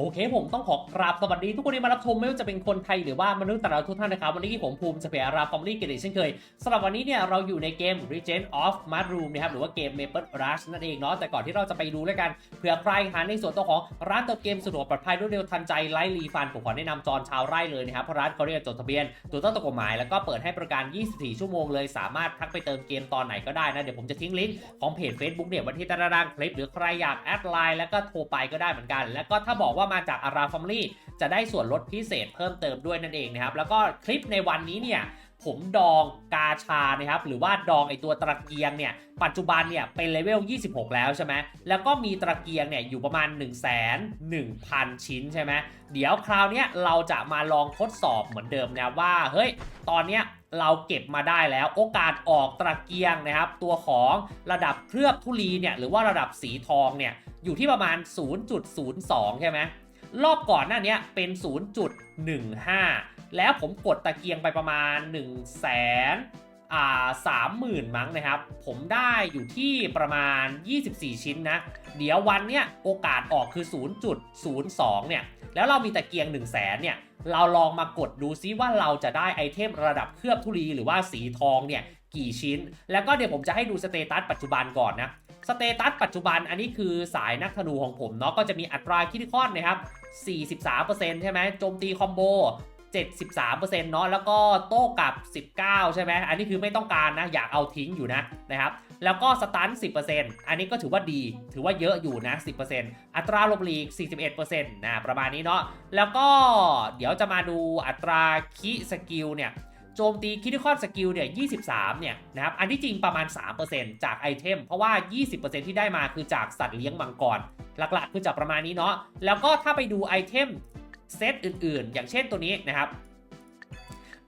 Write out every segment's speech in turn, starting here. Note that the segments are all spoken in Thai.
โอเคผมต้องขอกราบสวัสดีทุกคนที่มารับชมไม่ว่าจะเป็นคนไทยหรือว่ามนุษย์ต่างดาวทุกท่านนะครับ วันนี้ผมภูมิสเปียราฟอมลี่เกตเช่นเคยสำหรับวันนี้เนี่ยเราอยู่ในเกม Regent of Mushroom นะครับหรือว่าเกม Maple Rush นั่นเองเนาะแต่ก่อนที่เราจะไปดูด้วยกันเผื่อใครหาในส่วนตัวของร้านเติมเกมสะดวกปลอดภัยรวดเร็วทันใจไร้รีฟันผมขอแนะนำจอนชาวไร่เลยนะครับเพราะร้านเขาเรียกจดทะเบียนตัวต้นตวกฎหมายแล้วก็เปิดให้บริการ 24 ชั่วโมงเลยสามารถทักไปเติมเกมตอนไหนก็ได้นะเดี๋ยวผมจะทิ้งลิงก์ของเพจ Facebook เนี่ยไว้ที่ต้ด้านคลิปหรือใครอยากแอดไลน์แล้วก็โทรไปก็ได้เหมือนกัน แล้วก็ถ้าบอกว่ามาจากอาราฟอมลี่จะได้ส่วนลดพิเศษเพิ่มเติมด้วยนั่นเองนะครับ แล้วก็คลิปในวันนี้เนี่ยผมดองกาชานะครับหรือว่าดองไอตัวตะเกียงเนี่ยปัจจุบันเนี่ยเป็นเลเวล 26 แล้วใช่ไหมแล้วก็มีตะเกียงเนี่ยอยู่ประมาณ 1 1 0 0 0 0ชิ้นใช่ไหมเดี๋ยวคราวนี้เราจะมาลองทดสอบเหมือนเดิมนะว่าเฮ้ยตอนเนี้ย เราเก็บมาได้แล้วโอกาสออกตะเกียงนะครับ ตัวของระดับเคลือบทุลีเนี่ยหรือว่าระดับสีทองเนี่ยอยู่ที่ประมาณ 0.02 ใช่ไหมรอบก่อนหน้าเนี้ยเป็น 0.15 แล้วผมกดตะเกียงไปประมาณ 1 0 0 0 0 อ่าสามหมื่นมั้งนะครับ ผมได้อยู่ที่ประมาณ 24 ชิ้นนะ เดี๋ยววันเนี้ยโอกาสออกคือ 0.02 เนี่ย แล้วเรามีตะเกียง 1 0 0 0 0แสนเนี่ย เราลองมากดดูซิว่าเราจะได้ไอเทมระดับเคลือบทุลีหรือว่าสีทองเนี่ย กี่ชิ้น แล้วก็เดี๋ยวผมจะให้ดูสเตตัสปัจจุบันก่อนนะสเตตัสปัจจุบันอันนี้คือสายนักธนูของผมเนาะก็จะมีอัตราคิดคอนนะครับ 43%ใช่ไหมโจมตีคอมโบ 73%เนาะแล้วก็โต้กลับ 19 ใช่ไหมอันนี้คือไม่ต้องการนะ อยากเอาทิ้งอยู่นะนะครับแล้วก็สตัน 10%อันนี้ก็ถือว่าดี ถือว่าเยอะอยู่นะ 10%อัตราลบหลีก 41%นะประมาณนี้เนาะแล้วก็เดี๋ยวจะมาดูอัตราคิสกิลเนี่ยโจมตีคิดคอนสกิลเนี่ย23 เนี่ยนะครับ อันที่จริงประมาณ 3%จากไอเทม เพราะว่า 20%ที่ได้มาคือจากสัตว์เลี้ยงมังกร หลักๆ คือจากประมาณนี้เนาะ แล้วก็ถ้าไปดูไอเทม เซตอื่นๆ อย่างเช่นตัวนี้นะครับ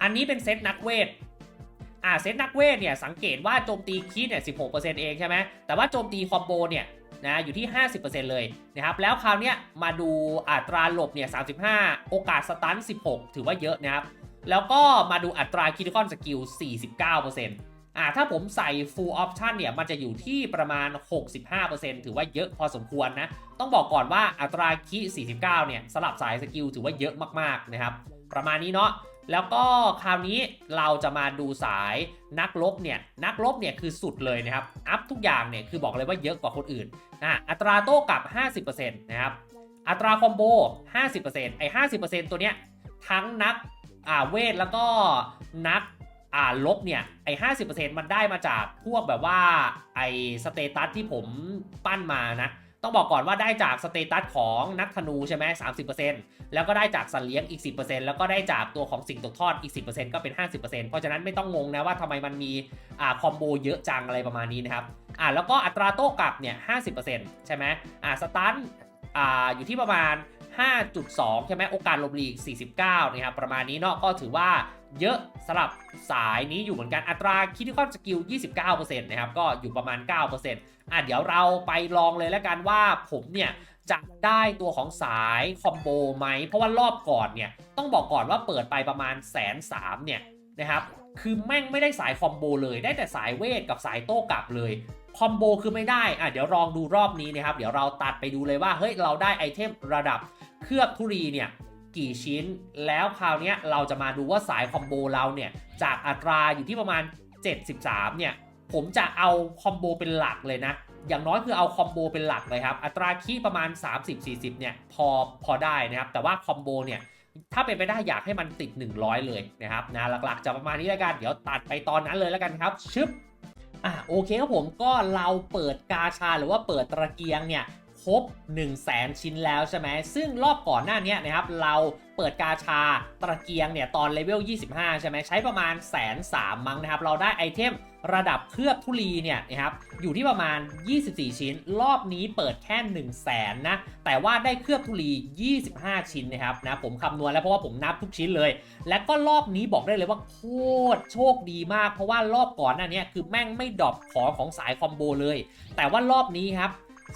อันนี้เป็นเซตนักเวทอ่าเซตนักเวทเนี่ยสังเกตว่าโจมตีคิดเนี่ย16%เองใช่ไหมแต่ว่าโจมตีคอมโบเนี่ยนะอยู่ที่ 50%เลยนะครับแล้วคราวเนี้ยมาดูอัตราหลบเนี่ย35 โอกาสสตัน 16 ถือว่าเยอะนะครับ แล้วก็มาดูอัตราคิดคอนสกิล 49% อ่าถ้าผมใส่ full option เนี่ย มันจะอยู่ที่ประมาณ 65%ถือว่าเยอะพอสมควรนะ ต้องบอกก่อนว่าอัตราคิ49 เนี่ยสลับสายสกิลถือว่าเยอะมากๆนะครับ ประมาณนี้เนาะแล้วก็คราวนี้เราจะมาดูสายนักลบเนี่ย นักลบเนี่ยคือสุดเลยนะครับ อัพทุกอย่างเนี่ยคือบอกเลยว่าเยอะกว่าคนอื่นอะอัตราโต้กลับ 50%นะครับ อัตราคอมโบ 50%ไอ้ 50%ตัวเนี้ยทั้งนักอ่าเวทแล้วก็นัก อ่าลบเนี่ยไอ้50%มันได้มาจากพวกแบบว่าไอ้สเตตัสที่ผมปั้นมานะ ต้องบอกก่อนว่าได้จากสเตตัสของนักธนูใช่ไหม30%แล้วก็ได้จากสัตว์เลี้ยงอีก10%แล้วก็ได้จากตัวของสิ่งตกทอดอีก10%ก็เป็น50%เพราะฉะนั้นไม่ต้องงงนะว่าทำไมมันมีอ่าคอมโบเยอะจังอะไรประมาณนี้นะครับอ่าแล้วก็อัตราโต้กลับเนี่ย50%ใช่ไหมอ่าสตัน อ่าอยู่ที่ประมาณ 5.2 ใช่ไหมโอกาสลบหลีก 49 นะครับ ประมาณนี้เนาะก็ถือว่าเยอะสำหรับสายนี้อยู่เหมือนกันอัตราคิดที่คอนสกิล 29%นะครับ ก็อยู่ประมาณ 9%อะเดี๋ยวเราไปลองเลยแล้วกันว่าผมเนี่ยจะได้ตัวของสายคอมโบไหม เพราะว่ารอบก่อนเนี่ย ต้องบอกก่อนว่าเปิดไปประมาณแสนสามเนี่ย นะครับ คือแม่งไม่ได้สายคอมโบเลย ได้แต่สายเวทกับสายโต้กลับเลย คอมโบคือไม่ได้ อะเดี๋ยวลองดูรอบนี้นะครับ เดี๋ยวเราตัดไปดูเลยว่า เฮ้ย เราได้ไอเทมระดับเคลือบทุรีเนี่ยกี่ชิ้น แล้วคราวนี้เราจะมาดูว่าสายคอมโบเราเนี่ยจากอัตราอยู่ที่ประมาณ 73 เนี่ย ผมจะเอาคอมโบเป็นหลักเลยนะ อย่างน้อยคือเอาคอมโบเป็นหลักเลยครับ อัตราคีประมาณ 30-40 เนี่ยพอพอได้นะครับ แต่ว่าคอมโบเนี่ย ถ้าเป็นไปได้อยากให้มันติด 100 เลยนะครับนะหลักๆจะประมาณนี้แล้วกันเดี๋ยวตัดไปตอนนั้นเลยแล้วกันครับชึบอะโอเคครับผมก็เราเปิดกาชาหรือว่าเปิดตะเกียงเนี่ย ครบ 1 0 0 0 0แสนชิ้นแล้วใช่ไหม ซึ่งรอบก่อนหน้านี้นะครับ เราเปิดกาชาตะเกียงเนี่ย ตอนเลเวล 25 ใช่ไหม ใช้ประมาณแสนสามมั้งนะครับ เราได้ไอเทมระดับเคลือบทุลีเนี่ยนะครับ อยู่ที่ประมาณ 24 ชิ้น รอบนี้เปิดแค่1 0 0 0 0แสนนะ แต่ว่าได้เคลือบทุลี 25 ชิ้นนะครับนะ ผมคำนวณแล้วเพราะว่าผมนับทุกชิ้นเลย และก็รอบนี้บอกได้เลยว่าโคตรโชคดีมาก เพราะว่ารอบก่อนหน้านี้คือแม่งไม่ดรอปของของสายคอมโบเลย แต่ว่ารอบนี้ครับ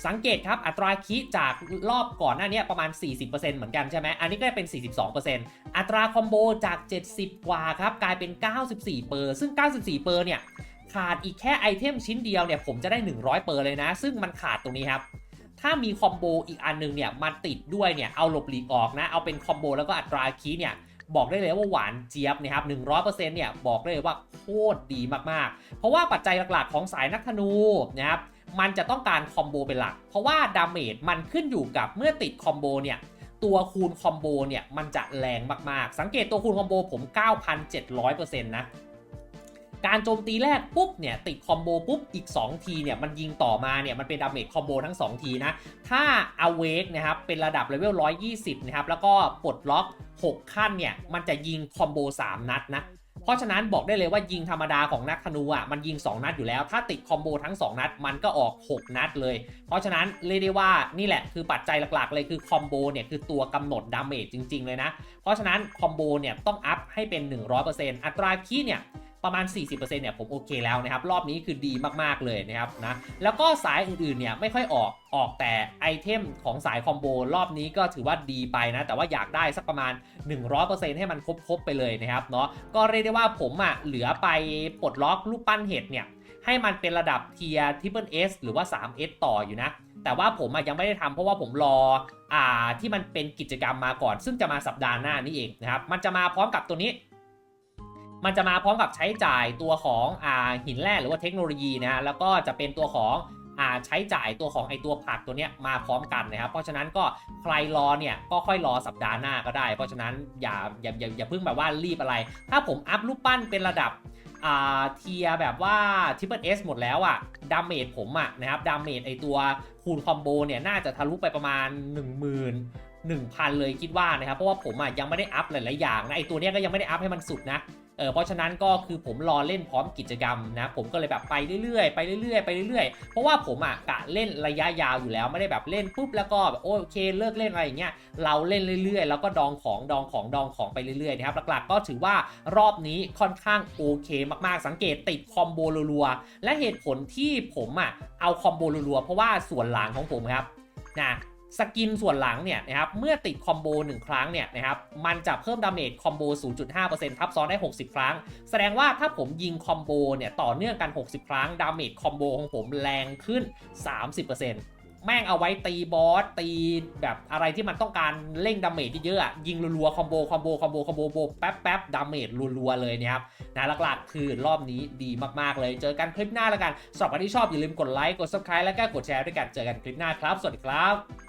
สังเกตครับอัตราคิจากรอบก่อนหน้านี้ประมาณ 40%เหมือนกันใช่ไหมอันนี้ก็เป็น 42%อัตราคอมโบจาก 70 กว่าครับกลายเป็น 94 เปอร์ ซึ่ง 94 เปอร์เนี่ยขาดอีกแค่ไอเทมชิ้นเดียวเนี่ยผมจะได้ 100 เปอร์เลยนะ ซึ่งมันขาดตรงนี้ครับ ถ้ามีคอมโบอีกอันหนึงเนี่ยมาติดด้วยเนี่ยเอาหลบหลีกออกนะ เอาเป็นคอมโบแล้วก็อัตราคีเนี่ยบอกได้เลยว่าหวานเจี๊ยบนะครับ100%เนี่ยบอกได้เลยว่าโคตรดีมากๆ เพราะว่าปัจจัยหลักๆของสายนักธนูนะครับ มันจะต้องการคอมโบเป็นหลัก เพราะว่าดาเมจมันขึ้นอยู่กับเมื่อติดคอมโบเนี่ย ตัวคูณคอมโบเนี่ย มันจะแรงมากๆ สังเกตตัวคูณคอมโบผม 9,700%นะการโจมตีแรกปุ๊บเนี่ยติดคอมโบปุ๊บอีก 2 ทีเนี่ยมันยิงต่อมาเนี่ยมันเป็นดาเมจคอมโบทั้ง 2 ทีนะ ถ้า Awake นะครับเป็นระดับเลเวล120 นะครับ แล้วก็ปลดล็อก 6 ขั้นเนี่ยมันจะยิงคอมโบ 3 นัดนะ เพราะฉะนั้นบอกได้เลยว่ายิงธรรมดาของนักธนูอะมันยิง 2 นัดอยู่แล้ว ถ้าติดคอมโบทั้ง 2 นัดมันก็ออก 6 นัดเลย เพราะฉะนั้นเรียกได้ว่านี่แหละคือปัจจัยหลักๆ เลยคือคอมโบเนี่ยคือตัวกำหนดดาเมจจริงๆเลยนะ เพราะฉะนั้นคอมโบเนี่ยต้องอัพให้เป็น 100%อัตราคีย์เนี่ย ประมาณ 40%เนี่ยผมโอเคแล้วนะครับ รอบนี้คือดีมากๆเลยนะครับนะแล้วก็สายอื่นๆเนี่ยไม่ค่อยออกออกแต่ไอเทมของสายคอมโบรอบนี้ก็ถือว่าดีไปนะ แต่ว่าอยากได้สักประมาณ 100%ให้มันครบๆไปเลยนะครับเนาะก็เรียกได้ว่าผมอะ่ะเหลือไปปลดล็อกรูปปั้นเห็ดเนี่ยให้มันเป็นระดับเทียร์ทิปเปิลเอสหรือว่า 3S ต่ออยู่นะ แต่ว่าผมอะยังไม่ได้ทำเพราะว่าผมรออ่าที่มันเป็นกิจกรรมมาก่อน ซึ่งจะมาสัปดาห์หน้านี่เองนะครับ มันจะมาพร้อมกับตัวนี้ มันจะมาพร้อมกับใช้จ่ายตัวของอ่าหินแร่หรือว่าเทคโนโลยีนะฮะแล้วก็จะเป็นตัวของอ่าใช้จ่ายตัวของไอตัวผักตัวเนี้ยมาพร้อมกันนะครับ เพราะฉะนั้นก็ใครรอเนี่ยก็ค่อยรอสัปดาห์หน้าก็ได้ เพราะฉะนั้นอย่าอย่าอย่าอย่าเพิ่งแบบว่ารีบอะไร ถ้าผมอัพรูปปั้นเป็นระดับอ่าเทียแบบว่าทิปเปิลเอสหมดแล้วอะดาเมจผมอะนะครับดาเมจไอตัวคูณคอมโบเนี่ยน่าจะทะลุไปประมาณ 1 0 0 0 0 1,000 เลยคิดว่านะครับ เพราะว่าผมอะยังไม่ได้อัพหลาย ๆ อย่างนะไอตัวเนี้ยก็ยังไม่ได้อัพให้มันสุดนะ เออเพราะฉะนั้นก็คือผมรอเล่นพร้อมกิจกรรมนะผมก็เลยแบบไปเรื่อยๆไปเรื่อยๆไปเรื่อยๆ เพราะว่าผมอะกะเล่นระยะยาวอยู่แล้วไม่ได้แบบเล่นปุ๊บแล้วก็แบบโอเคเลิกเล่นอะไรอย่างเงี้ยเราเล่นเรื่อยๆ แล้วก็ดองของดองของดองของไปเรื่อยๆนะครับหลักๆก็ถือว่ารอบนี้ค่อนข้างโอเคมากๆ สังเกตติดคอมโบรัวๆและเหตุผลที่ผมอะเอาคอมโบรัวๆเพราะว่าส่วนหลังของผมครับนะ สกินส่วนหลังเนี่ยนะครับเมื่อติดคอมโบ1 ครั้งเนี่ยนะครับมันจะเพิ่มดาเมจคอมโบ 0.5%ทับซ้อนได้ 60 ครั้ง แสดงว่าถ้าผมยิงคอมโบเนี่ยต่อเนื่องกัน 60 ครั้ง ดาเมจคอมโบของผมแรงขึ้น 30%แม่งเอาไว้ตีบอสตีแบบอะไรที่มันต้องการเร่งดาเมจเยอะๆอะยิงรัวๆคอมโบคอมโบคอมโบคอมโบโบแป๊บแป๊บดาเมจรัวๆเลยนะครับนะหลักๆ คือรอบนี้ดีมากๆเลย เจอกันคลิปหน้าแล้วกันสำหรับใครที่ชอบอย่าลืมกดไลค์กด subscribe แล้วก็กดแชร์ด้วยกันเจอกันคลิปหน้าครับ สวัสดีครับ